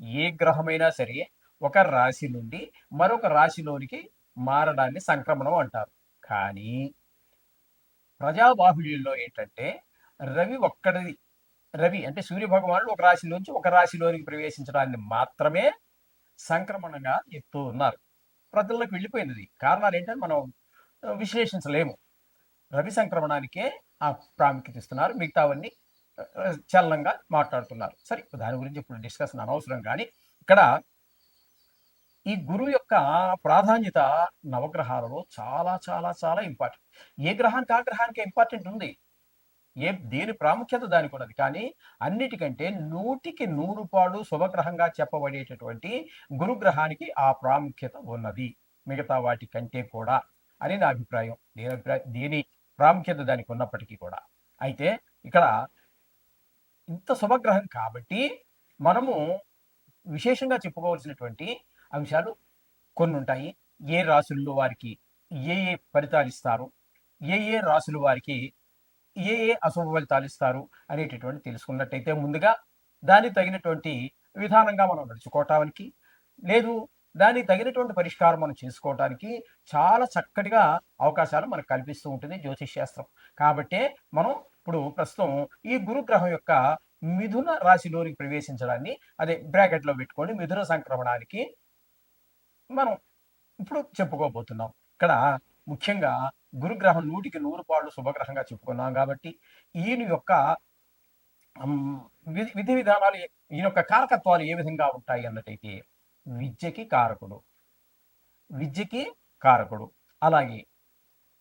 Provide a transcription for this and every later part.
ఏ గ్రహమైనా సరే ఒక రాశి నుండి మరొక రాశిలోనికి మారడాన్ని సంక్రమణం అంటారు. కానీ ప్రజాబాహుళ్యంలో ఏంటంటే రవి ఒక్కడిది రవి అంటే సూర్య భగవానుడు ఒక రాశిలోంచి ఒక రాశిలోనికి ప్రవేశించడాన్ని మాత్రమే సంక్రమణంగా చెప్తూ ఉన్నారు. ప్రజల్లోకి వెళ్ళిపోయింది కారణాలు ఏంటంటే మనం విశ్లేషించలేము. రవి సంక్రమణానికే ఆ ప్రాముఖ్యత ఇస్తున్నారు. మిగతావన్నీ చలనంగా మాట్లాడుతున్నారు. సరే దాని గురించి ఇప్పుడు డిస్కషన్ అనవసరం కానీ ఇక్కడ ఈ గురువు యొక్క ప్రాధాన్యత నవగ్రహాలలో చాలా చాలా చాలా ఇంపార్టెంట్ ఏ గ్రహానికి ఆ గ్రహానికి ఇంపార్టెంట్ ఉంది? ఏ దేని ప్రాముఖ్యత దానికి ఉన్నది? కానీ అన్నిటికంటే నూటికి నూరు పాడు శుభగ్రహంగా చెప్పబడేటటువంటి గురుగ్రహానికి ఆ ప్రాముఖ్యత ఉన్నది. మిగతా వాటి కంటే కూడా అని నా అభిప్రాయం. దేని అభిప్రాయం దేని ప్రాముఖ్యత దానికి ఉన్నప్పటికీ కూడా. అయితే ఇక్కడ ఇంత శుభగ్రహం కాబట్టి మనము విశేషంగా చెప్పుకోవాల్సినటువంటి అంశాలు కొన్ని ఉంటాయి ఏ రాసుల్లో వారికి ఏ ఏ ఫలితాలు ఇస్తారు? ఏ ఏ రాసులు వారికి ఏ ఏ అశుభ ఫలితాలు ఇస్తారు అనేటటువంటి తెలుసుకున్నట్టయితే ముందుగా దానికి తగినటువంటి విధానంగా మనం నడుచుకోవటానికి లేదు దానికి తగినటువంటి పరిష్కారం మనం చేసుకోవటానికి చాలా చక్కటిగా అవకాశాలు మనకు కల్పిస్తూ ఉంటుంది జ్యోతిష్ శాస్త్రం. కాబట్టే మనం ఇప్పుడు ప్రస్తుతం ఈ గురుగ్రహం యొక్క మిథున రాశిలోనికి ప్రవేశించడాన్ని అదే బ్రాకెట్లో పెట్టుకొని మిథున సంక్రమణానికి మనం ఇప్పుడు చెప్పుకోబోతున్నాం. ఇక్కడ ముఖ్యంగా గురుగ్రహం నూటికి నూరు పాళ్ళు శుభగ్రహంగా చెప్పుకున్నాం కాబట్టి ఈయన యొక్క విధి విధి విధానాలు ఈయన యొక్క కారకత్వాలు ఏ విధంగా ఉంటాయి అన్నట్టయితే విద్యకి కారకుడు విద్యకి కారకుడు అలాగే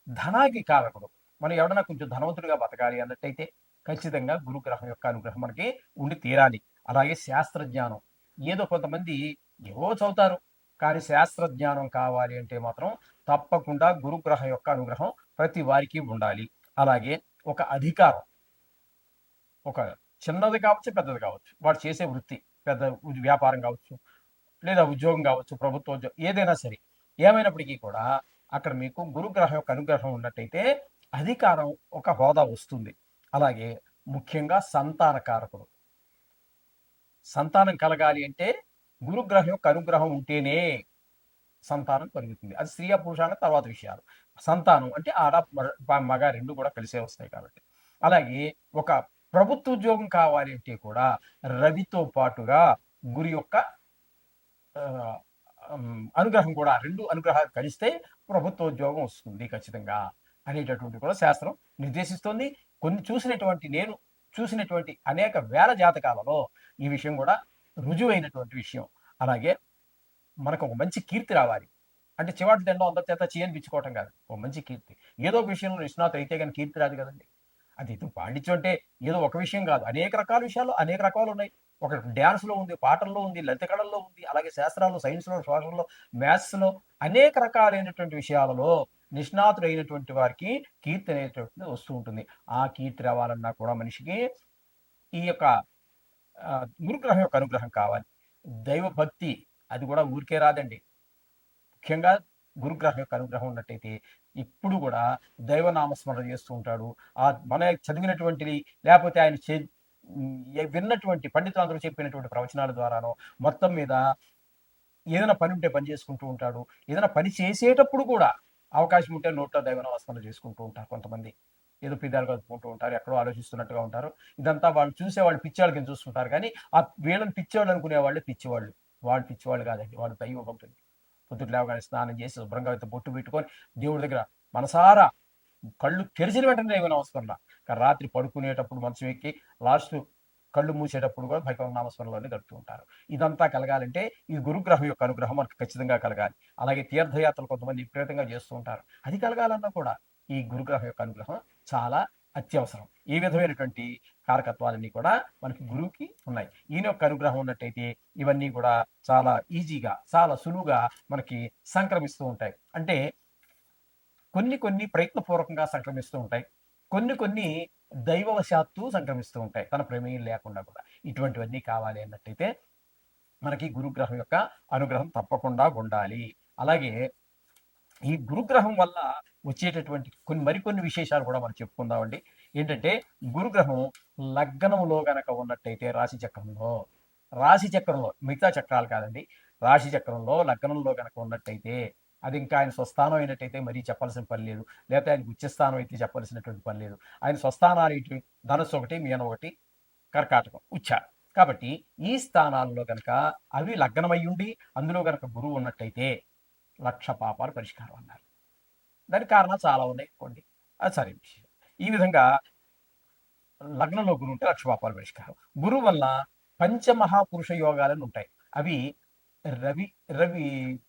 ధనానికి కారకుడు మనం ఎవడన్నా కొంచెం ధనవంతుడిగా బతకాలి అన్నట్టయితే ఖచ్చితంగా గురుగ్రహం యొక్క అనుగ్రహం మనకి ఉండి తీరాలి. అలాగే శాస్త్రజ్ఞానం. ఏదో కొంతమంది ఏవో చదువుతారు. కానీ శాస్త్రజ్ఞానం కావాలి అంటే మాత్రం తప్పకుండా గురుగ్రహం యొక్క అనుగ్రహం ప్రతి వారికి ఉండాలి. అలాగే ఒక అధికారం. ఒక చిన్నది కావచ్చు పెద్దది కావచ్చు. వాడు చేసే వృత్తి పెద్ద వ్యాపారం కావచ్చు లేదా ఉద్యోగం కావచ్చు ప్రభుత్వ ఉద్యోగం ఏదైనా సరే. ఏమైనప్పటికీ కూడా అక్కడ మీకు గురుగ్రహం యొక్క అనుగ్రహం ఉన్నట్టయితే అధికారం ఒక హోదా వస్తుంది. అలాగే ముఖ్యంగా సంతాన కారకుడు సంతానం కలగాలి అంటే గురుగ్రహం యొక్క అనుగ్రహం ఉంటేనే సంతానం కలుగుతుంది. అది స్త్రీ పురుషాన తర్వాత విషయాలు. సంతానం అంటే ఆడ మగ రెండు కూడా కలిసే వస్తాయి కాబట్టి. అలాగే ఒక ప్రభుత్వ ఉద్యోగం కావాలి అంటే కూడా రవితో పాటుగా గురి యొక్క అనుగ్రహం కూడా రెండు అనుగ్రహాలు కలిస్తే ప్రభుత్వ ఉద్యోగం వస్తుంది ఖచ్చితంగా. అనేటటువంటి కూడా శాస్త్రం నిర్దేశిస్తోంది. కొన్ని చూసినటువంటి నేను చూసినటువంటి అనేక వేల జాతకాలలో ఈ విషయం కూడా రుజువైనటువంటి విషయం. అలాగే మనకు ఒక మంచి కీర్తి రావాలి. అంటే చివాటి దండం అందరి చేత చేయనిపించుకోవటం కాదు. ఒక మంచి కీర్తి. ఏదో ఒక విషయంలో నిష్ణాత అయితే కానీ కీర్తి రాదు కదండి. అది ఇది పాండిత్యం అంటే ఏదో ఒక విషయం కాదు. అనేక రకాల విషయాలు అనేక రకాలు ఉన్నాయి. ఒక డ్యాన్స్లో ఉంది పాటల్లో ఉంది లలిత కళల్లో ఉంది అలాగే శాస్త్రాల్లో సైన్స్లో సోషల్లో మ్యాథ్స్లో అనేక రకాలైనటువంటి విషయాలలో నిష్ణాతుడైనటువంటి వారికి కీర్తి అనేటువంటిది వస్తూ ఉంటుంది. ఆ కీర్తి రావాలన్నా కూడా మనిషికి ఈ యొక్క గురుగ్రహం యొక్క అనుగ్రహం కావాలి. దైవభక్తి అది కూడా ఊరికే రాదండి. ముఖ్యంగా గురుగ్రహం యొక్క అనుగ్రహం ఉన్నట్టయితే ఇప్పుడు కూడా దైవనామస్మరణ చేస్తూ ఉంటాడు. ఆ మన చదివినటువంటిది లేకపోతే ఆయన చే- విన్నటువంటి పండితులందరూ చెప్పినటువంటి ప్రవచనాల ద్వారానో మొత్తం మీద ఏదైనా పని ఉంటే పని చేసుకుంటూ ఉంటాడు. ఏదైనా పని చేసేటప్పుడు కూడా అవకాశం ఉంటే నోట్లో దైవనామస్మరణ చేసుకుంటూ ఉంటారు కొంతమంది. ఏదో పిదాలు కలుపుకుంటూ ఉంటారు ఎక్కడో ఆలోచిస్తున్నట్టుగా ఉంటారు. ఇదంతా వాళ్ళు చూసే వాళ్ళు పిచ్చాళ్ళ కింద చూస్తుంటారు కానీ ఆ వీళ్ళని పిచ్చేవాళ్ళు అనుకునే వాళ్ళు పిచ్చివాళ్ళు. వాళ్ళు పిచ్చివాళ్ళు కాదండి. వాళ్ళు దైవ భక్తులు పొద్దుట లేవగానే స్నానం చేసి శుభ్రంగా అయితే బొట్టు పెట్టుకొని దేవుడి దగ్గర మనసారా కళ్ళు తెరిచిన వెంటనే దైవ నమస్మరణ రాత్రి పడుకునేటప్పుడు మంచం ఎక్కి లాస్ట్ కళ్ళు మూసేటప్పుడు కూడా భగవన్ నామస్మరణలోనే గడుపుతూ ఉంటారు. ఇదంతా కలగాలంటే ఈ గురుగ్రహం యొక్క అనుగ్రహం మనకు ఖచ్చితంగా కలగాలి. అలాగే తీర్థయాత్రలు కొంతమంది విపరీతంగా చేస్తూ ఉంటారు. అది కలగాలన్నా కూడా ఈ గురుగ్రహం యొక్క అనుగ్రహం చాలా అత్యవసరం. ఈ విధమైనటువంటి కారకత్వాలన్నీ కూడా మనకి గురువుకి ఉన్నాయి. ఈయన యొక్క అనుగ్రహం ఉన్నట్టయితే ఇవన్నీ కూడా చాలా ఈజీగా చాలా సులువుగా మనకి సంక్రమిస్తూ ఉంటాయి. అంటే కొన్ని కొన్ని ప్రయత్నపూర్వకంగా సంక్రమిస్తూ ఉంటాయి. కొన్ని కొన్ని దైవవశాత్తు సంక్రమిస్తూ ఉంటాయి. తన ప్రమేయం లేకుండా కూడా. ఇటువంటివన్నీ కావాలి అన్నట్టయితే మనకి గురుగ్రహం యొక్క అనుగ్రహం తప్పకుండా ఉండాలి. అలాగే ఈ గురుగ్రహం వల్ల వచ్చేటటువంటి కొన్ని మరికొన్ని విశేషాలు కూడా మనం చెప్పుకుందామండి. ఏంటంటే గురుగ్రహం లగ్నంలో గనక ఉన్నట్టయితే రాశి చక్రంలో రాశి చక్రంలో మిగతా చక్రాలు కాదండి. రాశి చక్రంలో లగ్నంలో గనక ఉన్నట్టయితే అది ఇంకా ఆయన స్వస్థానం అయినట్టయితే మరీ చెప్పాల్సిన పని లేదు. లేకపోతే ఆయనకు ఉచ్చస్థానం అయితే చెప్పాల్సినటువంటి పని లేదు. ఆయన స్వస్థానాలు ఇటు ధనస్సు ఒకటి మీన ఒకటి కర్కాటకం ఉచ్చ. కాబట్టి ఈ స్థానాల్లో కనుక అవి లగ్నమై ఉండి అందులో కనుక గురువు ఉన్నట్టయితే లక్ష పాపాలు పరిష్కారం అన్నారు. దానికి కారణాలు చాలా ఉన్నాయి కొన్ని అది సరే విషయం. ఈ విధంగా లగ్నంలో గురువు ఉంటే లక్ష పాపాలు పరిష్కారం. గురువు వల్ల పంచమహాపురుష యోగాలను ఉంటాయి. అవి రవి రవి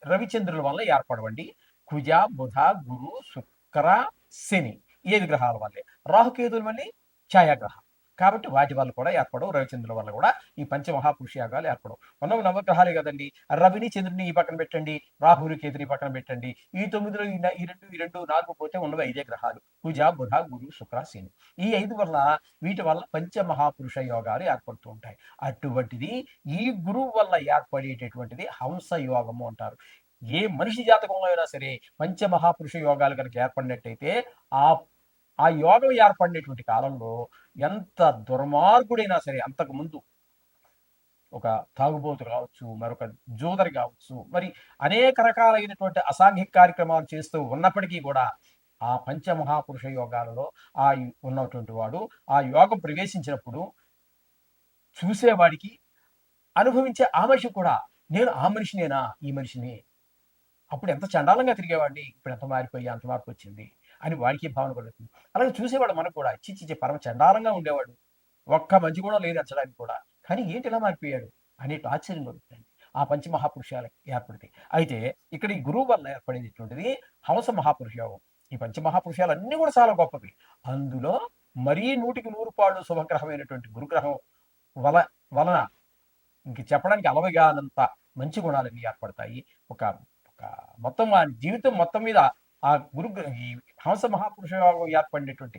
రవిచంద్రుల వల్ల ఏర్పడవండి. కుజ బుధ గురు శుక్ర శని. ఈ గ్రహాల వల్లే. రాహుకేతులు మళ్ళీ ఛాయాగ్రహం. కాబట్టి వాటి వల్ల కూడా ఏర్పడవు రవిచంద్రుల వల్ల కూడా ఈ పంచమహాపురుష యాగాలు ఏర్పడవు. మనం నవగ్రహాలే కదండి. రవిని చంద్రుని ఈ పక్కన పెట్టండి రాహుని కేతుని ఈ పక్కన పెట్టండి. ఈ తొమ్మిదిలో ఈ ఈ రెండు ఈ రెండు నాలుగు పోతే ఉన్నవి ఐదే గ్రహాలు. కుజ బుధ గురు శుక్ర శని. ఈ ఐదు వల్ల వీటి వల్ల పంచమహాపురుష యోగాలు ఏర్పడుతూ ఉంటాయి. అటువంటిది ఈ గురువు వల్ల ఏర్పడేటటువంటిది హంస యోగము అంటారు. ఏ మనిషి జాతకంలో అయినా సరే పంచమహాపురుష యోగాలు కనుక ఏర్పడినట్టయితే ఆ ఆ యోగం ఏర్పడినటువంటి కాలంలో ఎంత దుర్మార్గుడైనా సరే అంతకు ముందు ఒక తాగుబోతు కావచ్చు మరొక జూదరి కావచ్చు మరి అనేక రకాలైనటువంటి అసాంఘిక కార్యక్రమాలు చేస్తూ ఉన్నప్పటికీ కూడా ఆ పంచమహాపురుష యోగాలలో ఆ ఉన్నటువంటి వాడు ఆ యోగం ప్రవేశించినప్పుడు చూసేవాడికి అనుభవించే ఆ మనిషి కూడా నేను ఆ మనిషినేనా? ఈ మనిషిని? అప్పుడు ఎంత చండాలంగా తిరిగేవాడిని? ఇప్పుడు ఎంత మారిపోయి? అంత మార్పు వచ్చింది? అని వాడికి భావన కలుగుతుంది. అలాగే చూసేవాడు మనకు కూడా చిచ్చి పరమ చండాలంగా ఉండేవాడు. ఒక్క మంచి కూడా లేదు అచ్చడానికి కూడా. కానీ ఏంటి ఇలా మారిపోయాడు? అనేటు ఆశ్చర్యం కలుగుతుంది. ఆ పంచమహాపురుషాలకు ఏర్పడితే. అయితే ఇక్కడ ఈ గురువు వల్ల ఏర్పడేటటువంటిది హంస మహాపురుష ఈ పంచమహాపురుషాలు అన్నీ కూడా చాలా గొప్పవి. అందులో మరీ నూటికి నూరు పాళ్ళు శుభగ్రహమైనటువంటి గురుగ్రహం వల వలన ఇంక చెప్పడానికి అలవగానంత మంచి గుణాలన్నీ ఏర్పడతాయి. ఒక ఒక మొత్తం జీవితం మొత్తం మీద ఆ గురు ఈ హంస మహాపురుష యోగం ఏర్పడినటువంటి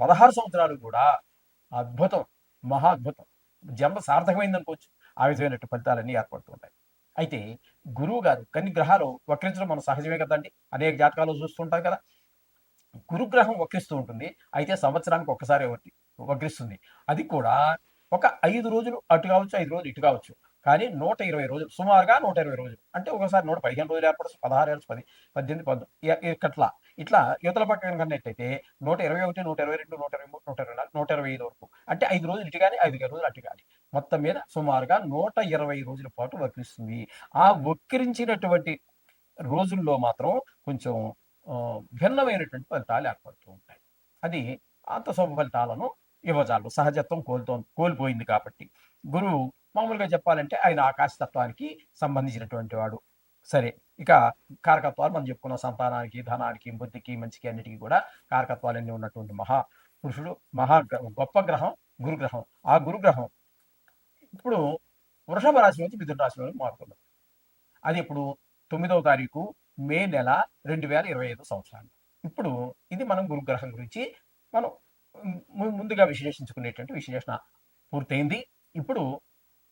పదహారు సంవత్సరాలు కూడా అద్భుతం మహా అద్భుతం. జన్మ సార్థకమైంది అనుకోవచ్చు ఆ విధమైనటువంటి ఫలితాలన్నీ ఏర్పడుతుంటాయి అయితే గురువు గారు కొన్ని గ్రహాలు వక్రించడం మనం సహజమే కదండి. అనేక జాతకాలు చూస్తుంటాం కదా. గురుగ్రహం వక్రిస్తూ ఉంటుంది. అయితే సంవత్సరానికి ఒక్కసారి వక్రిస్తుంది. అది కూడా ఒక ఐదు రోజులు అటు కావచ్చు ఐదు రోజులు ఇటు కావచ్చు. కానీ నూట ఇరవై రోజులు సుమారుగా నూట ఇరవై రోజులు. అంటే ఒకసారి నూట పదిహేను రోజులు ఏర్పడచ్చు పదహారు ఏళ్ళు పది పద్దెనిమిది పంతొమ్మిది ఇట్లా ఇట్లా యువతల పక్కన కన్నట్టయితే నూట ఇరవై ఒకటి నూట ఇరవై రెండు నూట ఇరవై మూడు నూట ఇరవై నాలుగు నూట ఇరవై ఐదు వరకు. అంటే ఐదు రోజులు ఇటు కానీ ఐదు రోజులు అటు కానీ మొత్తం మీద సుమారుగా నూట ఇరవై రోజుల పాటు వక్రిస్తుంది ఆ వక్రించినటువంటి రోజుల్లో మాత్రం కొంచెం భిన్నమైనటువంటి ఫలితాలు ఏర్పడుతూ ఉంటాయి. అది అంత శుభ ఫలితాలను ఇవ్వజాలు సహజత్వం కోల్తో కోల్పోయింది కాబట్టి. గురువు మామూలుగా చెప్పాలంటే ఆయన ఆకాశతత్వానికి సంబంధించినటువంటి వాడు. సరే ఇక కారకత్వాలు మనం చెప్పుకున్న. సంతానానికి ధనానికి బుద్ధికి మంచికి అన్నిటికీ కూడా కారకత్వాలన్నీ ఉన్నటువంటి మహా పురుషుడు మహా గొప్ప గ్రహం గురుగ్రహం. ఆ గురుగ్రహం ఇప్పుడు వృషభ రాశి నుంచి మిథున రాశిలోకి మారుతుంది. అది ఇప్పుడు తొమ్మిదవ తారీఖు మే నెల రెండు వేల ఇరవై ఐదు సంవత్సరాలు. ఇప్పుడు ఇది మనం గురుగ్రహం గురించి మనం ముందుగా విశ్లేషించుకునేటువంటి విశ్లేషణ పూర్తయింది. ఇప్పుడు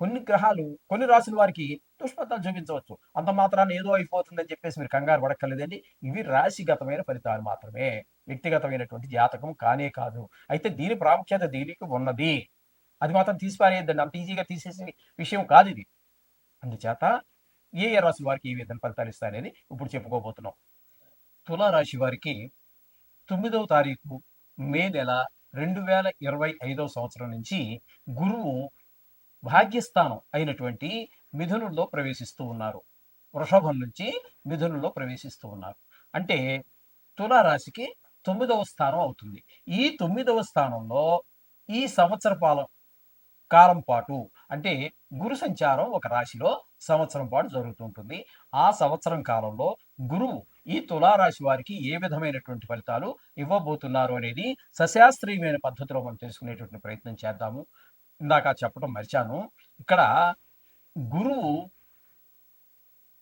కొన్ని గ్రహాలు కొన్ని రాసుల వారికి దుష్ఫలితాలు చూపించవచ్చు. అంత మాత్రాన్ని ఏదో అయిపోతుందని చెప్పేసి మీరు కంగారు పడక్కర్లేదండి. ఇవి రాశిగతమైన ఫలితాలు మాత్రమే. వ్యక్తిగతమైనటువంటి జాతకం కానే కాదు. అయితే దీని ప్రాముఖ్యత దీనికి ఉన్నది. అది మాత్రం తీసిపారేయద్దండి. అంత ఈజీగా తీసేసే విషయం కాదు ఇది. అందుచేత ఏ ఏ రాశి వారికి ఏ విధంగా ఫలితాలు ఇస్తాయనేది ఇప్పుడు చెప్పుకోబోతున్నాం. తులారాశి వారికి తొమ్మిదవ తారీఖు మే నెల రెండు వేల ఇరవై ఐదవ సంవత్సరం నుంచి గురువు భాగ్యస్థానం అయినటువంటి మిథునుల్లో ప్రవేశిస్తూ ఉన్నారు. వృషభం నుంచి మిథునుల్లో ప్రవేశిస్తూ ఉన్నారు. అంటే తులారాశికి తొమ్మిదవ స్థానం అవుతుంది. ఈ తొమ్మిదవ స్థానంలో ఈ సంవత్సర పాలం కాలం పాటు అంటే గురు సంచారం ఒక రాశిలో సంవత్సరం పాటు జరుగుతుంటుంది. ఆ సంవత్సరం కాలంలో గురువు ఈ తులారాశి వారికి ఏ విధమైనటువంటి ఫలితాలు ఇవ్వబోతున్నారు అనేది సశాస్త్రీయమైన పద్ధతిలో మనం తెలుసుకునేటువంటి ప్రయత్నం చేద్దాము. ఇందాక చెప్పడం మర్చాను. ఇక్కడ గురువు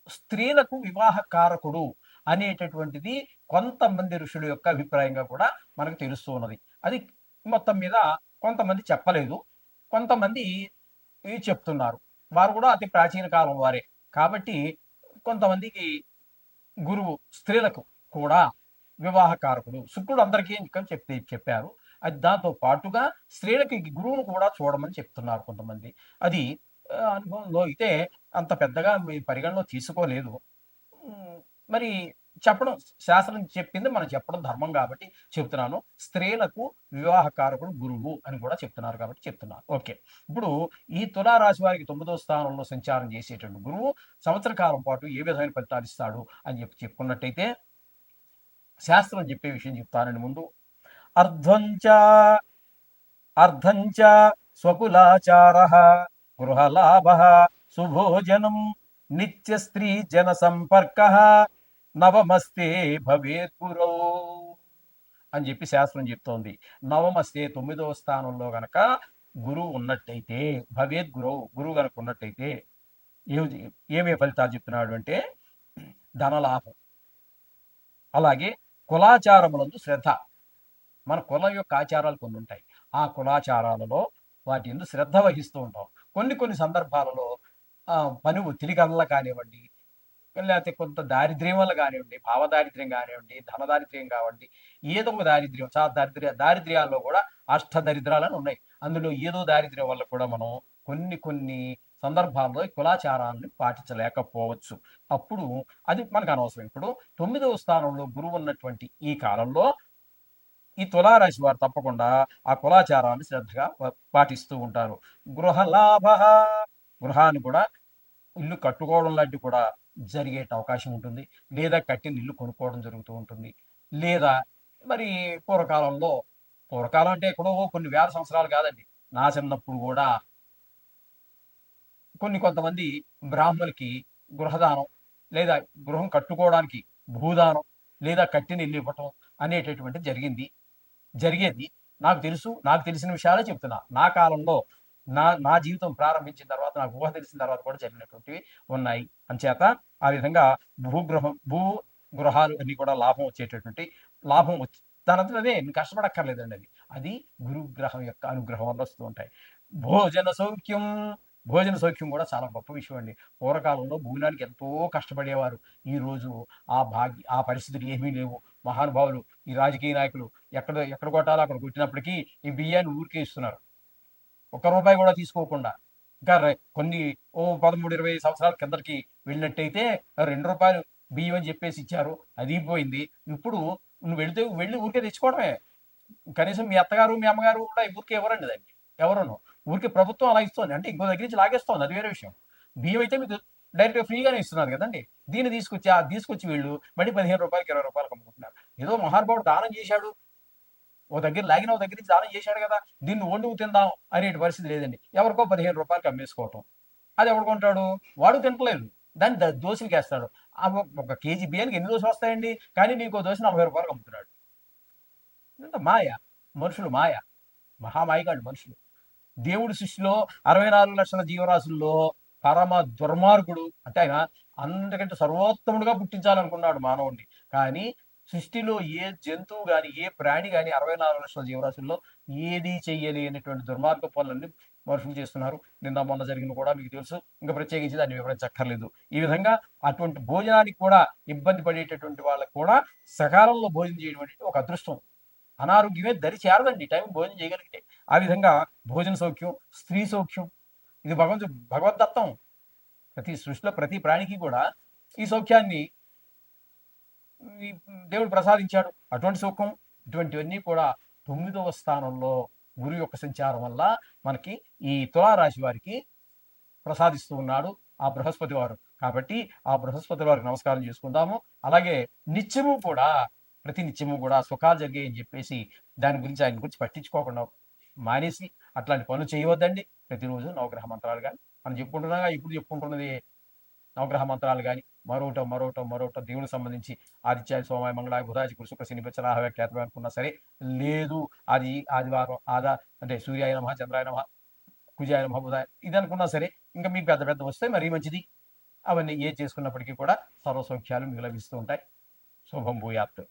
స్త్రీలకు వివాహ కారకుడు అనేటటువంటిది కొంతమంది ఋషుల యొక్క అభిప్రాయంగా కూడా మనకు తెలుస్తూ ఉన్నది. అది మొత్తం మీద కొంతమంది చెప్పలేదు. కొంతమంది చెప్తున్నారు. వారు కూడా అతి ప్రాచీన కాలం వారే. కాబట్టి కొంతమందికి గురువు స్త్రీలకు కూడా వివాహకారకుడు. శుక్రుడు అందరికీ ఇంకా చెప్తే చెప్పారు. అది దాంతో పాటుగా స్త్రీలకి గురువును కూడా చూడమని చెప్తున్నారు కొంతమంది. అది అనుభవంలో అయితే అంత పెద్దగా మీ పరిగణలో తీసుకోలేదు. మరి చెప్పడం శాస్త్రం చెప్పింది మనం చెప్పడం ధర్మం కాబట్టి చెప్తున్నాను. స్త్రీలకు వివాహకారకుడు గురువు అని కూడా చెప్తున్నారు కాబట్టి చెప్తున్నాను. ఓకే. ఇప్పుడు ఈ తులారాశి వారికి తొమ్మిదో స్థానంలో సంచారం చేసేటువంటి గురువు సంవత్సర కాలం పాటు ఏ విధమైన ఫలితాలు ఇస్తాడు అని చెప్పి చెప్పుకున్నట్టయితే శాస్త్రం చెప్పే విషయం చెప్తానని ముందు. అర్ధంచ అర్ధంచ స్వకులాచార గృహలాభ సుభోజనం నిత్య స్త్రీ జన సంపర్క నవమస్తే భవేత్ గురో అని చెప్పి శాస్త్రం చెప్తోంది. నవమస్తే తొమ్మిదవ స్థానంలో గనక గురువు ఉన్నట్టయితే భవేద్ గురువు గురువు గనక ఉన్నట్టయితే ఏమే ఫలితాలు చెప్తున్నాడు అంటే ధనలాభం. అలాగే కులాచారములందు శ్రద్ధ. మన కులం యొక్క ఆచారాలు కొన్ని ఉంటాయి. ఆ కులాచారాలలో వాటి ఎందు శ్రద్ధ వహిస్తూ ఉంటాం. కొన్ని కొన్ని సందర్భాలలో పని ఒత్తిడి వల్ల కానివ్వండి లేకపోతే కొంత దారిద్ర్యం వల్ల కానివ్వండి భావ దారిద్ర్యం కానివ్వండి ధన దారిద్ర్యం కావండి ఏదో ఒక దారిద్ర్యం చాలా దారిద్ర్య దారిద్ర్యాల్లో కూడా అష్ట దరిద్రాలని ఉన్నాయి. అందులో ఏదో దారిద్ర్యం వల్ల కూడా మనం కొన్ని కొన్ని సందర్భాల్లో కులాచారాలను పాటించలేకపోవచ్చు. అప్పుడు అది మనకు అనవసరం. ఇప్పుడు తొమ్మిదవ స్థానంలో గురువు ఉన్నటువంటి ఈ కాలంలో ఈ తులారాశి వారు తప్పకుండా ఆ కులాచారాన్ని శ్రద్ధగా పాటిస్తూ ఉంటారు. గృహలాభ గృహాన్ని కూడా ఇల్లు కట్టుకోవడం లాంటివి కూడా జరిగే అవకాశం ఉంటుంది. లేదా కట్టిన ఇల్లు కొనుక్కోవడం జరుగుతూ ఉంటుంది. లేదా మరి పూర్వకాలంలో పూర్వకాలం అంటే ఎక్కడో కొన్ని వేల సంవత్సరాలు కాదండి. నా చిన్నప్పుడు కూడా కొన్ని కొంతమంది బ్రాహ్మణులకి గృహదానం లేదా గృహం కట్టుకోవడానికి భూదానం లేదా కట్టిన ఇల్లు ఇవ్వటం అనేటటువంటి జరిగింది. జరిగేది. నాకు తెలుసు నాకు తెలిసిన విషయాలే చెప్తున్నా. నా కాలంలో నా నా జీవితం ప్రారంభించిన తర్వాత నాకు ఊహ తెలిసిన తర్వాత కూడా జరిగినటువంటివి ఉన్నాయి. అంచేత ఆ విధంగా భూగ్రహం భూ గృహాలు అన్ని కూడా లాభం వచ్చేటటువంటి లాభం వచ్చి దానంతట అదే కష్టపడక్కర్లేదండి అది. అది గురుగ్రహం యొక్క అనుగ్రహం వల్ల వస్తూ ఉంటాయి. భోజన సౌఖ్యం భోజన సౌఖ్యం కూడా చాలా గొప్ప విషయం అండి. పూర్వకాలంలో భోజనానికి ఎంతో కష్టపడేవారు. ఈ రోజు ఆ భాగ్య ఆ పరిస్థితులు ఏమీ లేవు. మహానుభావులు ఈ రాజకీయ నాయకులు ఎక్కడ ఎక్కడ కొట్టాలో అక్కడ కొట్టినప్పటికీ ఈ బియ్యాన్ని ఊరికే ఇస్తున్నారు. ఒక్క రూపాయి కూడా తీసుకోకుండా ఇంకా కొన్ని ఓ పదమూడు ఇరవై సంవత్సరాల కిందకి వెళ్ళినట్టయితే రెండు రూపాయలు బియ్యం అని చెప్పేసి ఇచ్చారు అది పోయింది. ఇప్పుడు నువ్వు వెళితే వెళ్ళి ఊరికే తెచ్చుకోవడమే. కనీసం మీ అత్తగారు మీ అమ్మగారు కూడా ఊరికే ఎవరండి దానికి ఎవరును? ఊరికే ప్రభుత్వం అలా ఇస్తుంది. అంటే ఇంకో దగ్గర నుంచి లాగేస్తోంది అది వేరే విషయం. బియ్యం అయితే మీకు డైరెక్ట్గా ఫ్రీగానే ఇస్తున్నారు కదండి. దీన్ని తీసుకొచ్చి? ఆ తీసుకొచ్చి వీళ్ళు మళ్ళీ పదిహేను రూపాయలకి ఇరవై రూపాయలకు అమ్ముకుంటున్నారు. ఏదో మహానుభావుడు దానం చేశాడు. ఓ దగ్గర లాగిన ఓ దగ్గర నుంచి దానం చేశాడు కదా. దీన్ని వండుకు తిందాం అనే పరిస్థితి లేదండి. ఎవరికో పదిహేను రూపాయలకి అమ్మేసుకోవటం. అది ఎవడు కొంటాడు? వాడు తింటలేదు దాన్ని దోశలకి వేస్తాడు. ఆ ఒక- కేజీ బియ్యానికి ఎన్ని దోశలు వస్తాయండి? కానీ నీకు దోశ నలభై రూపాయలకు అమ్ముతున్నాడు. మాయ. మనుషులు మాయ. మహామాయగాళ్ళు మనుషులు. దేవుడి సృష్టిలో అరవై నాలుగు లక్షల జీవరాశుల్లో పరమ దుర్మార్గుడు. అంటే ఆయన అందరికంటే సర్వోత్తముడుగా పుట్టించాలనుకున్నాడు మానవుడిని కానీ సృష్టిలో ఏ జంతువు కానీ ఏ ప్రాణి కానీ అరవై నాలుగు లక్షల జీవరాశుల్లో ఏది చెయ్యలేనటువంటి దుర్మార్గ పనులన్నీ మనుషులు చేస్తున్నారు. నిన్న మొన్న జరిగిన కూడా మీకు తెలుసు. ఇంకా ప్రత్యేకించి దాన్ని వివరించక్కర్లేదు ఈ విధంగా అటువంటి భోజనానికి కూడా ఇబ్బంది పడేటటువంటి వాళ్ళకు కూడా సకాలంలో భోజనం చేయడం అనేది ఒక అదృష్టం. అనారోగ్యమే దరి చేరదండి టైం భోజనం చేయగలిగితే. ఆ విధంగా భోజన సౌఖ్యం స్త్రీ సౌఖ్యం ఇది భగవంతు భగవద్దత్తం ప్రతి సృష్టిలో ప్రతి ప్రాణికి కూడా ఈ సౌఖ్యాన్ని దేవుడు ప్రసాదించాడు. అటువంటి సుఖం ఇటువంటివన్నీ కూడా తొమ్మిదవ స్థానంలో గురు యొక్క సంచారం వల్ల మనకి ఈ తులారాశి వారికి ప్రసాదిస్తూ ఉన్నాడు ఆ బృహస్పతి వారు. కాబట్టి ఆ బృహస్పతి వారికి నమస్కారం చేసుకుందాము. అలాగే నిత్యము కూడా ప్రతి నిత్యము కూడా సుఖాలు జరిగాయి అని చెప్పేసి దాని గురించి ఆయన గురించి పట్టించుకోకుండా మానేసి అట్లాంటి పనులు చేయవద్దండి. ప్రతిరోజు నవగ్రహ మంత్రాలు కానీ మనం చెప్పుకుంటున్నాగా ఇప్పుడు చెప్పుకుంటున్నది నవగ్రహ మంత్రాలు కానీ మరోటో మరోటో మరోటో దేవుడికి సంబంధించి ఆదిత్యాయ సోమాయ మంగళ బుధాది కృషుక శని రాహవ అనుకున్నా సరే లేదు. అది ఆదివారం ఆదా అంటే సూర్యాయ నమ చంద్రాయ నమ కుజాయ నమ బుధాయ ఇది అనుకున్నా సరే ఇంకా మీకు పెద్ద పెద్ద వస్తే మరీ మంచిది. అవన్నీ ఏ చేసుకున్నప్పటికీ కూడా సర్వ సౌఖ్యాలు మీకు లభిస్తూ ఉంటాయి. శుభం భూయాప్తు